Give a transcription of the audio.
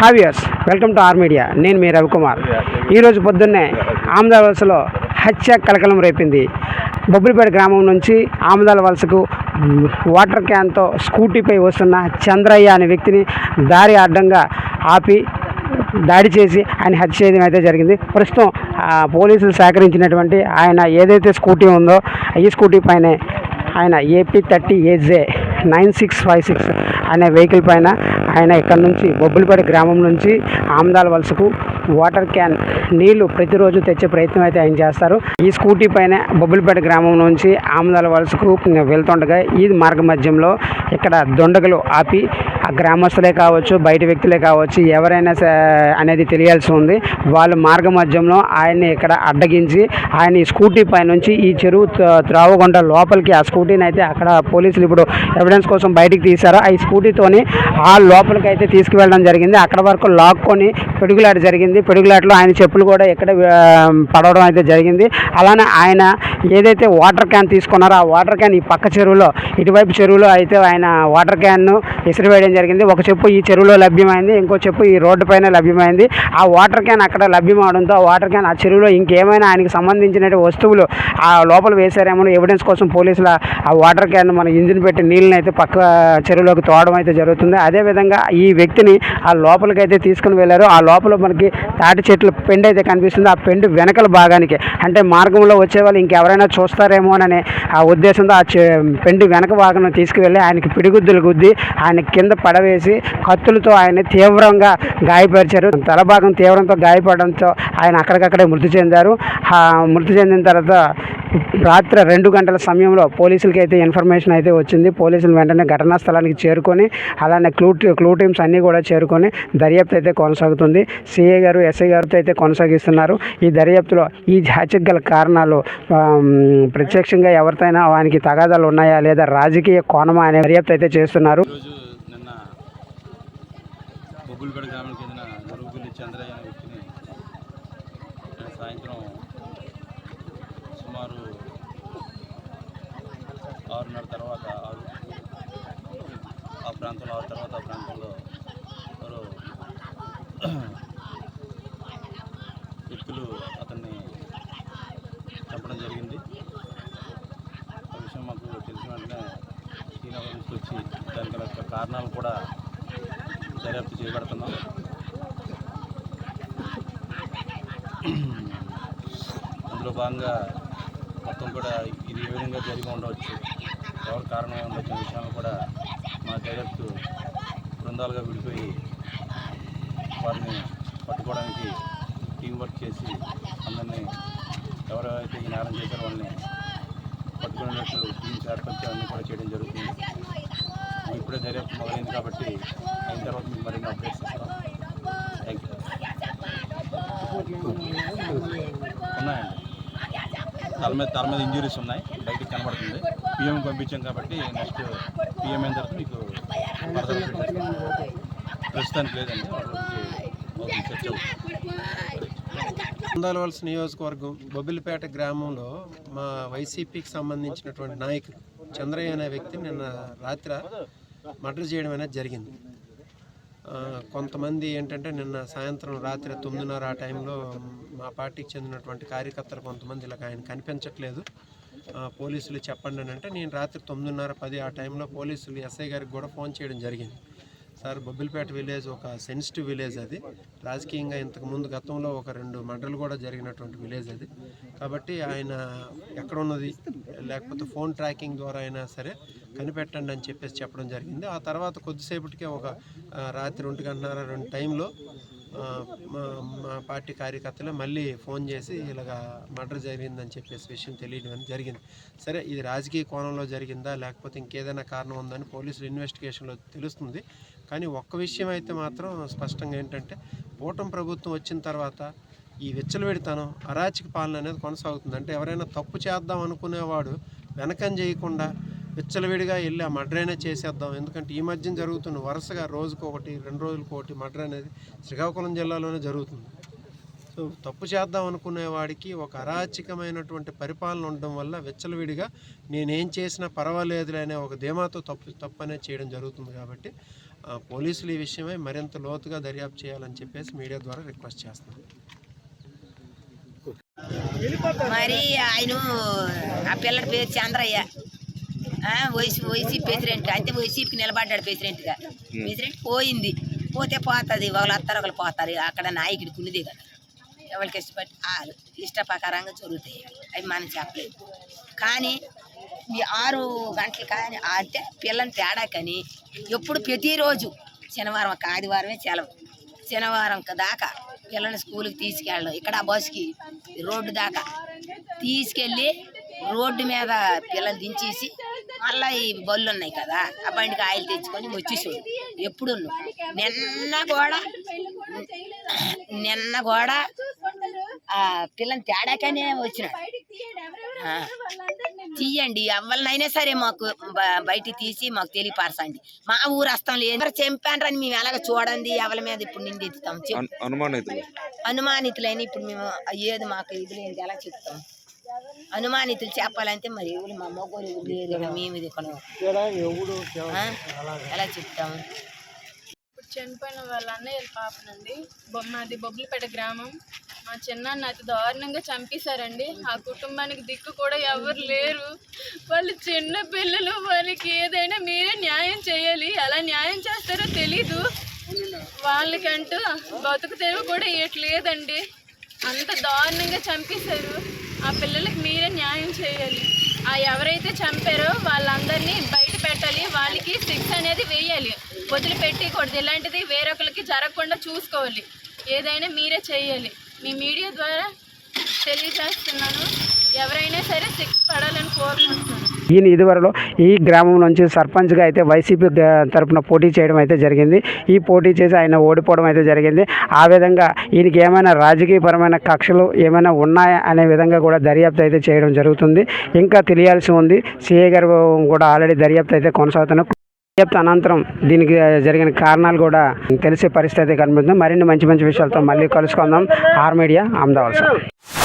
హావియర్స్ welcome to R media. నేను మీ రవికుమార్. ఈరోజు పొద్దున్నే ఆమదాల వలసలో హత్య కలకలం రేపింది. బొబ్బిలిపేట గ్రామం నుంచి ఆమదాల వలసకు వాటర్ క్యాన్తో స్కూటీపై వస్తున్న చంద్రయ్య అనే వ్యక్తిని దారి అడ్డంగా ఆపి దాడి చేసి ఆయన హత్య చేయడం అయితే జరిగింది. ప్రస్తుతం ఆ, పోలీసులు సేకరించినటువంటి ఆయన ఏదైతే స్కూటీ ఉందో ఈ స్కూటీ పైనే ఆయన A P thirty A J nine six five six అనే వెహికల్ పైన ఆయన ఇక్కడ నుంచి బొబ్బులపేట గ్రామం నుంచి ఆమదాల వలసకు వాటర్ క్యాన్ నీళ్ళు ప్రతిరోజు తెచ్చే ప్రయత్నం అయితే ఆయన చేస్తారు. ఈ స్కూటీ పైన బొబ్బులపేట గ్రామం నుంచి ఆమదాల వలసకు వెళ్తుండగా ఈ మార్గ మధ్యంలో ఇక్కడ దొండగలు ఆపి ఆ గ్రామస్తులే కావచ్చు బయట వ్యక్తులే కావచ్చు ఎవరైనా స- అనేది తెలియాల్సి ఉంది. వాళ్ళు మార్గ మధ్యంలో ఆయన్ని ఇక్కడ అడ్డగించి ఆయన ఈ స్కూటీ పై నుంచి ఈ చెరువు త్ర- త్రావకుండా లోపలికి ఆ స్కూటీని అయితే అక్కడ పోలీసులు ఇప్పుడు ఎవిడెన్స్ కోసం బయటికి తీశారు. ఆ స్కూటీతోని ఆ లోపలికి అయితే తీసుకువెళ్ళడం జరిగింది. అక్కడ వరకు లాక్కొని పిడుగులాట జరిగింది. పిడుగులాటలో ఆయన చెప్పులు కూడా ఇక్కడ పడవడం అయితే జరిగింది. అలానే ఆయన ఏదైతే వాటర్ క్యాన్ తీసుకున్నారో ఆ వాటర్ క్యాన్ ఈ పక్క చెరువులో ఇటువైపు చెరువులో అయితే ఆయన వాటర్ క్యాన్ను విసిరివేయడం జరిగింది. ఒక చెప్పు ఈ చెరువులో లభ్యమైంది ఇంకో చెప్పు ఈ రోడ్డు పైన లభ్యమైంది. ఆ వాటర్ క్యాన్ అక్కడ లభ్యమవడంతో ఆ వాటర్ క్యాన్ ఆ చెరువులో ఇంకేమైనా ఆయనకి సంబంధించిన వస్తువులు ఆ లోపల వేశారేమో ఎవిడెన్స్ కోసం పోలీసులు ఆ- వాటర్ క్యాన్ మన ఇంజిన్ పెట్టి నీళ్ళని అయితే పక్క చెరువులోకి తోడడం అయితే జరుగుతుంది. అదేవిధంగా ఈ వ్యక్తిని ఆ లోపలికి అయితే తీసుకుని వెళ్ళారు. ఆ లోపల మనకి తాటి చెట్ల పెండ్ అయితే కనిపిస్తుంది. ఆ పెండు వెనకల భాగానికి అంటే మార్గంలో వచ్చే వాళ్ళు ఇంకెవరైనా చూస్తారేమోనని ఆ ఉద్దేశంతో ఆ పెండి వెనక భాగం తీసుకువెళ్ళి ఆయనకి పిడిగుద్దులు గుద్ది ఆయన కింద పడవేసి కత్తులతో ఆయన తీవ్రంగా గాయపరిచారు. తల భాగం తీవ్రంతో గాయపడడంతో ఆయన అక్కడికక్కడే మృతి చెందారు. మృతి చెందిన తర్వాత రాత్రి రెండు గంటల సమయంలో పోలీసులకి అయితే ఇన్ఫర్మేషన్ అయితే వచ్చింది. పోలీసులు వెంటనే ఘటనా స్థలానికి చేరుకొని అలానే క్లూ క్లూ టీమ్స్ అన్నీ కూడా చేరుకొని దర్యాప్తు అయితే కొనసాగుతుంది. సిఏ గారు ఎస్ఐ గారితో అయితే కొనసాగిస్తున్నారు. ఈ దర్యాప్తులో ఈ హత్యకు గల కారణాలు ప్రత్యక్షంగా ఎవరితోనైనా వానికి తగాదాలు ఉన్నాయా లేదా రాజకీయ కోణమా అనే దర్యాప్తు అయితే చేస్తున్నారు. గ్రామానికి చెందిన నరుగుల్లి చంద్రయ్య అనే వ్యక్తిని సాయంత్రం సుమారు ఆరున్నర తర్వాత ఆరు ఆ ప్రాంతంలో ఆరు తర్వాత ఆ ప్రాంతంలో ఎవరు వ్యక్తులు అతన్ని చంపడం జరిగింది. ఆ విషయం మాకు తెలిసిన వెంటనే శ్రీనగర్ నుంచి వచ్చి దానికి యొక్క కారణాలు కూడా దర్యాప్తు చేయబడుతున్నాం. అందులో భాగంగా మొత్తం కూడా ఇది ఏ విధంగా జరిగి ఉండవచ్చు? ఎవరు కారణమై ఉండొచ్చు విషయాలు కూడా మా దర్యాప్తు బృందాలుగా విడిపోయి వారిని పట్టుకోవడానికి టీం వర్క్ చేసి అందరినీ ఎవరైతే ఈ నేరం చేశారో వాళ్ళని పట్టుకునేటట్టు టీమ్స్ ఏర్పరిచి అన్నీ కూడా చేయడం జరుగుతుంది. ఇప్పుడే దర్యాప్తు మొదలైంది కాబట్టి అయిన తర్వాత మీకు మరిన్ని అప్డేట్స్ ఇస్తాం. థ్యాంక్ యూ ఉన్నాయండి. తల మీద తల మీద ఇంజురీస్ ఉన్నాయి. బయటికి కనబడుతుంది. పిఎం పంపించాం కాబట్టి నెక్స్ట్ పిఎం అయిన తర్వాత మీకు ప్రస్తుతానికి లేదండి. వాళ్ళ నియోజకవర్గం బొబ్బిలిపేట గ్రామంలో మా వైసీపీకి సంబంధించినటువంటి నాయకుడు చంద్రయ్య అనే వ్యక్తిని నిన్న రాత్రి మర్డర్ చేయడం అనేది జరిగింది. కొంతమంది ఏంటంటే నిన్న సాయంత్రం రాత్రి తొమ్మిదిన్నర ఆ టైంలో మా పార్టీకి చెందినటువంటి కార్యకర్తలు కొంతమంది ఇలా ఆయన కనిపించట్లేదు. పోలీసులు చెప్పండి అని అంటే నేను రాత్రి తొమ్మిదిన్నర పది ఆ టైంలో పోలీసులు ఎస్ఐ గారికి కూడా ఫోన్ చేయడం జరిగింది. సార్ బొబ్బిలిపేట విలేజ్ ఒక సెన్సిటివ్ విలేజ్ అది. రాజకీయంగా ఇంతకుముందు గతంలో ఒక రెండు మండలు కూడా జరిగినటువంటి విలేజ్ అది. కాబట్టి ఆయన ఎక్కడ ఉన్నది లేకపోతే ఫోన్ ట్రాకింగ్ ద్వారా అయినా సరే కనిపెట్టండి అని చెప్పేసి చెప్పడం జరిగింది. ఆ తర్వాత కొద్దిసేపటికే ఒక రాత్రి ఒంటి గంటన్నర రెండు టైంలో మా మా పార్టీ కార్యకర్తలే మళ్ళీ ఫోన్ చేసి ఇలాగా మర్డర్ జరిగిందని చెప్పేసి విషయం తెలియడం జరిగింది. సరే ఇది రాజకీయ కోణంలో జరిగిందా? లేకపోతే ఇంకేదైనా కారణం ఉందని పోలీసులు ఇన్వెస్టిగేషన్లో తెలుస్తుంది. కానీ ఒక్క విషయం అయితే మాత్రం స్పష్టంగా ఏంటంటే కూటమి ప్రభుత్వం వచ్చిన తర్వాత ఈ విచ్చలవిడితనం అరాచక పాలన అనేది కొనసాగుతుంది. అంటే ఎవరైనా తప్పు చేద్దాం అనుకునేవాడు వెనకం చేయకుండా విచ్చలవిడిగా వెళ్ళి ఆ మర్డర్ అయినా చేసేద్దాం. ఎందుకంటే ఈ మధ్య జరుగుతున్న వరుసగా రోజుకు ఒకటి రెండు రోజులకు ఒకటి మర్డర్ అనేది శ్రీకాకుళం జిల్లాలోనే జరుగుతుంది. సో తప్పు చేద్దాం అనుకునే వాడికి ఒక అరాచకమైనటువంటి పరిపాలన ఉండడం వల్ల విచ్చలవిడిగా నేనేం చేసినా పర్వాలేదులే అనే ఒక ధీమాతో తప్పు తప్పు అనేది చేయడం జరుగుతుంది కాబట్టి ఆ, పోలీసులు ఈ విషయమై మరింత లోతుగా దర్యాప్తు చేయాలని చెప్పేసి మీడియా ద్వారా రిక్వెస్ట్ చేస్తున్నాను మరి ఆయన ఆ పిల్లడి పేరు చంద్రయ్య. వైసీ వైసీ ప్రెసిడెంట్. అంటే వైసీపీకి నిలబడ్డాడు ప్రెసిడెంట్గా. ప్రెసిడెంట్ పోయింది. పోతే పోతుంది ఒకళ్ళు వస్తారు ఒకళ్ళు పోతారు. అక్కడ నాయకుడికి ఉన్నది కదా. ఎవరికి ఇష్టపడి ఆ ఇష్ట ప్రకారంగా జరుగుతాయి. అవి మనం చెప్పలేదు కానీ ఈ ఆరు గంటలు కానీ అంటే పిల్లని తేడా కానీ ఎప్పుడు ప్రతిరోజు శనివారం ఒక ఆదివారమే సెలవు. శనివారం దాకా పిల్లల్ని స్కూల్కి తీసుకెళ్ళడం ఇక్కడ బస్సుకి రోడ్డు దాకా తీసుకెళ్ళి రోడ్డు మీద పిల్లల్ని దించేసి మళ్ళీ ఈ బళ్ళు ఉన్నాయి కదా ఆ బండికి ఆయిల్ తెచ్చుకొని వచ్చేసాడు ఎప్పుడు నిన్న కూడా నిన్న కూడా ఆ పిల్లని తేడాకనే వచ్చినాడు. తీయండి ఎవరినైనా సరే మాకు బ- బయటికి తీసి మాకు తెలియపరచండి. మా ఊరు వస్తాం లేదు. చంపారని మేము ఎలాగ చూడండి ఎవరి మీద ఇప్పుడు చెప్పు. అను- అనుమానితులు. అనుమానితులైన ఇప్పుడు మేము ఏది మాకు ఇది లేదు ఎలా చెప్తాం? అనుమానితులు చెప్పాలంటే మరి ఎవరు మా మొగ్గులు లేరు ఇక మేము ఇది కొనం. ఆ? ఎలా చెప్తాము? ఇప్పుడు చనిపోయిన వాళ్ళ అన్నయ్య పాపనండి. మాది బొబ్బులపేట గ్రామం. మా చిన్నాన్న అతి దారుణంగా చంపేశారండి. ఆ కుటుంబానికి దిక్కు కూడా ఎవరు లేరు. వాళ్ళు చిన్న పిల్లలు. వాళ్ళకి ఏదైనా మీరే న్యాయం చేయాలి. అలా న్యాయం చేస్తారో తెలీదు. వాళ్ళకంటూ బతుకు తెరువు కూడా ఇవ్వట్లేదండి అంత దారుణంగా చంపేశారు. ఆ పిల్లలకి న్యాయం చేయాలి. ఆ ఎవరైతే చంపారో వాళ్ళందరినీ బయట పెట్టాలి. వాళ్ళకి శిక్ష అనేది వేయాలి. వదిలిపెట్టకూడదు ఇలాంటిది వేరొకరికి జరగకుండా చూసుకోవాలి. ఏదైనా మీరే చేయాలి. మీ మీడియా ద్వారా తెలియజేస్తున్నాను. ఎవరైనా సరే శిక్ష పడాలని కోరుకుంటున్నాను. ఈయన ఇదివరలో ఈ గ్రామం నుంచి సర్పంచ్గా అయితే వైసీపీ తరఫున తరపున పోటీ చేయడం అయితే జరిగింది. ఈ పోటీ చేసి ఆయన ఓడిపోవడం అయితే జరిగింది. ఆ విధంగా ఈయనకి ఏమైనా రాజకీయపరమైన కక్షలు ఏమైనా ఉన్నాయా అనే విధంగా కూడా దర్యాప్తు అయితే చేయడం జరుగుతుంది. ఇంకా తెలియాల్సి ఉంది. సిఏ గారు కూడా ఆల్రెడీ దర్యాప్తు అయితే కొనసాగుతున్నారు. దర్యాప్తు అనంతరం దీనికి జరిగిన కారణాలు కూడా తెలిసే పరిస్థితి అయితే కనబడుతుంది మరిన్ని మంచి మంచి విషయాలతో మళ్ళీ కలుసుకుందాం. R media Ahmedabad.